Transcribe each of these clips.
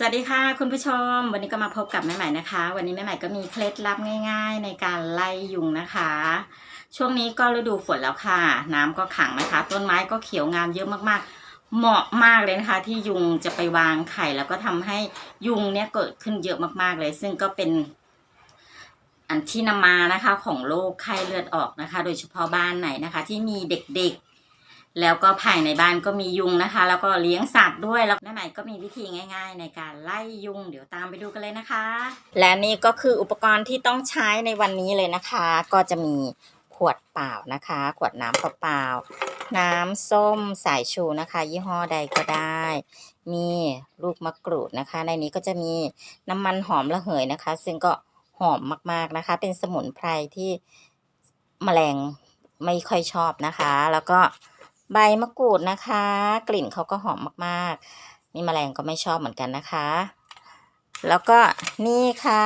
สวัสดีค่ะคุณผู้ชม วันนี้ก็มาพบกับแม่ใหม่นะคะ วันนี้แม่ใหม่ก็มีเคล็ดลับง่ายๆ ในการไล่ยุงนะคะ ช่วงนี้ก็ฤดูฝนแล้วค่ะ น้ำก็ขังนะคะ ต้นไม้ก็เขียวงามเยอะมากๆ เหมาะมากเลยนะคะ ที่ยุงจะไปวางไข่แล้วก็ทำให้ยุงเนี่ยเกิดขึ้นเยอะมากๆเลย ซึ่งก็เป็นอันที่นำมานะคะของโรคไข้เลือดออกนะคะ โดยเฉพาะบ้านไหนนะคะ ที่มีเด็กๆ แล้วก็ภายในบ้านก็มียุงนะคะ แล้วก็เลี้ยงสัตว์ด้วยแล้วแม่ใหม่ก็มีวิธีง่าย ๆ ในการไล่ยุง เดี๋ยวตามไปดูกันเลยนะคะ และนี่ก็คืออุปกรณ์ที่ต้องใช้ในวันนี้เลยนะคะ ก็จะมีขวดเปล่านะคะ ขวดน้ำเปล่าน้ำส้มสายชูนะคะ ยี่ห้อใดก็ได้ มีลูกมะกรูดนะคะ ในนี้ก็จะมีน้ำมันหอมระเหยนะคะ ซึ่งก็หอมมากๆนะคะ เป็นสมุนไพรที่แมลงไม่ค่อยชอบนะคะ แล้วก็ ใบมะกรูดนะคะ กลิ่นเขาก็หอมมากๆ นี่แมลงก็ไม่ชอบเหมือนกันนะคะ แล้วก็นี่ค่ะ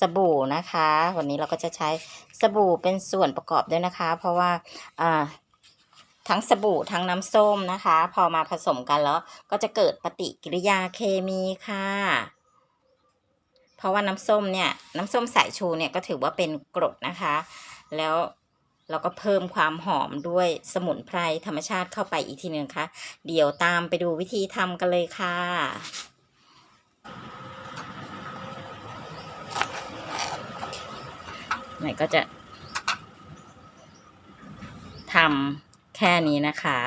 สบู่นะคะ วันนี้เราก็จะใช้สบู่เป็นส่วนประกอบด้วยนะคะ เพราะว่าอ่าทั้งสบู่ทั้งน้ำส้มนะคะ พอมาผสมกันแล้วก็จะเกิดปฏิกิริยาเคมีค่ะ เพราะว่าน้ำส้มเนี่ยน้ำส้มสายชูเนี่ยก็ถือว่าเป็นกรดนะคะ แล้ว เราก็เพิ่มความหอมด้วยสมุนไพรธรรมชาติเข้าไปอีกทีหนึ่งค่ะ เดี๋ยวตามไปดูวิธีทำกันเลยค่ะหนก็จะทำแค่นี้นะคะ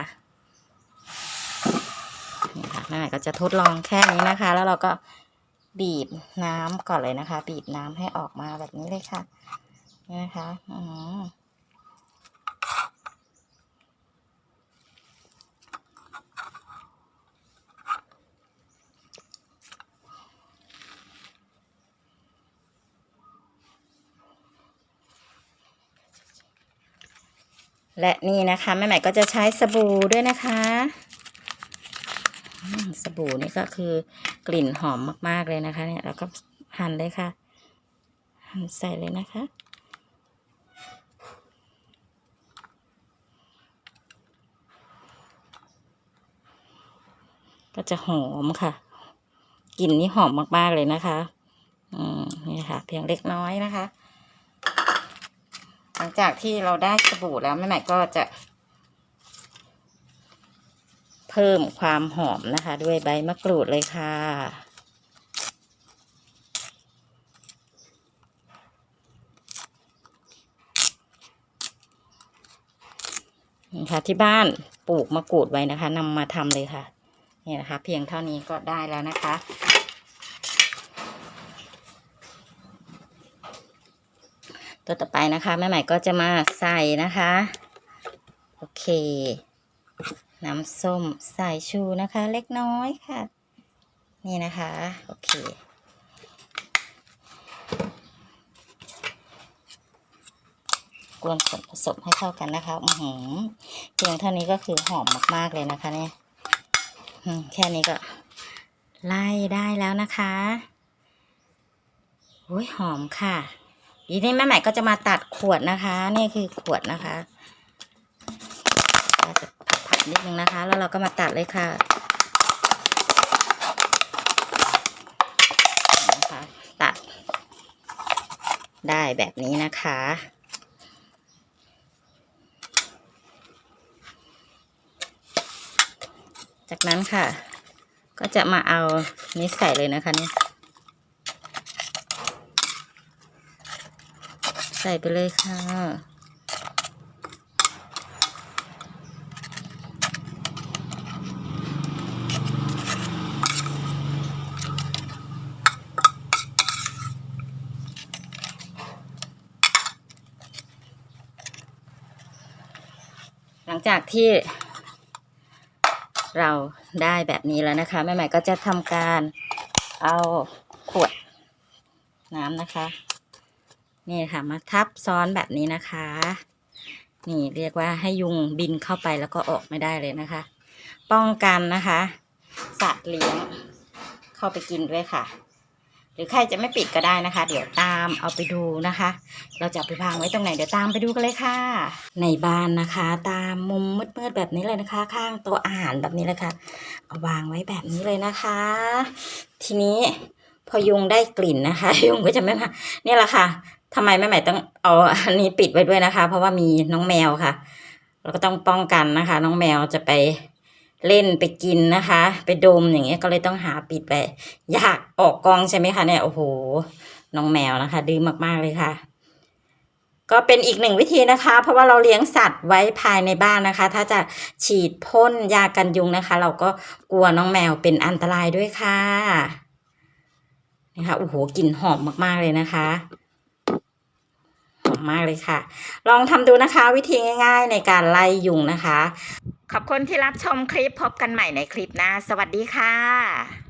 นี่ค่ะแม่ก็จะทดลองแค่นี้นะคะ แล้วเราก็บีบน้ำก่อนเลยนะคะ บีบน้ำให้ออกมาแบบนี้เลยค่ะนี่นะคะ อืม และนี่นะคะแม่ใหม่ก็จะใช้สบู่ด้วยนะคะสบู่นี่ก็คือกลิ่นหอมมาก ๆ เลยนะคะ เนี่ยแล้วก็หั่นเลยค่ะ หั่นใส่เลยนะคะ ก็จะหอมค่ะกลิ่นนี่หอมมาก ๆ เลยนะคะ อืมนี่ค่ะ เพียงเล็กน้อยนะคะ ลังจากที่เราได้สบู่แล้วแม่ใหม่ก็จะ เพิ่มความหอมนะคะ ด้วยใบมะกรูดเลยค่ะนี่ค่ะที่บ้านปลูกมะกรูดไว้นะคะนำมาทำเลยค่ะนี่นะคะ เพียงเท่านี้ก็ได้แล้วนะคะ ตัวต่อไปนะคะแม่ใหม่ก็จะมาใส่นะคะ โอเค น้ำส้มสายชูนะคะ เล็กน้อยค่ะ นี่นะคะ โอเคกวนส่วนผสมให้เข้ากันนะคะอือหือเพียงเท่านี้ก็คือหอมมากๆเลยนะคะเนี่ยแค่นี้ก็ไล่ได้แล้วนะคะโอ้ยหอมค่ะ ทีนี้แม่ใหม่ก็จะมาตัดขวดนะคะ นี่คือขวดนะคะก็จะผัดนิดนึงนะคะ แล้วเราก็มาตัดเลยค่ะนะคะตัด ได้แบบนี้นะคะจากนั้นค่ะ ก็จะมาเอานี้ใส่เลยนะคะนี่ ใส่ไปเลยค่ะ หลังจากที่เราได้แบบนี้แล้วนะคะแม่ใหม่ก็จะทำการเอาขวดน้ำนะคะ นี่ค่ะมาทับซ้อนแบบนี้นะคะ นี่เรียกว่าให้ยุงบินเข้าไปแล้วก็ออกไม่ได้เลยนะคะ ป้องกันนะคะ สัตว์เลี้ยงเข้าไปกินด้วยค่ะ หรือใครจะไม่ปิดก็ได้นะคะ เดี๋ยวตามเอาไปดูนะคะ เราจะไปวางไว้ตรงไหนเดี๋ยวตามไปดูกันเลยค่ะ ในบ้านนะคะ ตามมุมมืดๆแบบนี้เลยนะคะ ข้างโต๊ะอาหารแบบนี้เลยค่ะเอาวางไว้แบบนี้เลยนะคะ ทีนี้พอยุงได้กลิ่นนะคะ ยุงก็จะไม่มาเนี่ยแหละค่ะ ทำไมแม่ใหม่ต้องเอาอันนี้ปิดไว้ด้วยนะคะ เพราะว่ามีน้องแมวค่ะ เราก็ต้องป้องกันนะคะ น้องแมวจะไปเล่นไปกินนะคะ ไปดมอย่างเงี้ยก็เลยต้องหาปิดไปอยากออกกองใช่ไหมคะเนี่ยโอ้โหน้องแมวนะคะ ดื้อมากๆเลยค่ะ ก็เป็นอีกหนึ่งวิธีนะคะ เพราะว่าเราเลี้ยงสัตว์ไว้ภายในบ้านนะคะ ถ้าจะฉีดพ่นยากันยุงนะคะ เราก็กลัวน้องแมวเป็นอันตรายด้วยค่ะนี่ค่ะโอ้โหกลิ่นหอมมากๆเลยนะคะ มากเลยค่ะ ลองทำดูนะคะวิธีง่าย ๆ ในการไล่ยุงนะคะ ขอบคุณที่รับชมคลิปพบกันใหม่ในคลิปหน้า สวัสดีค่ะ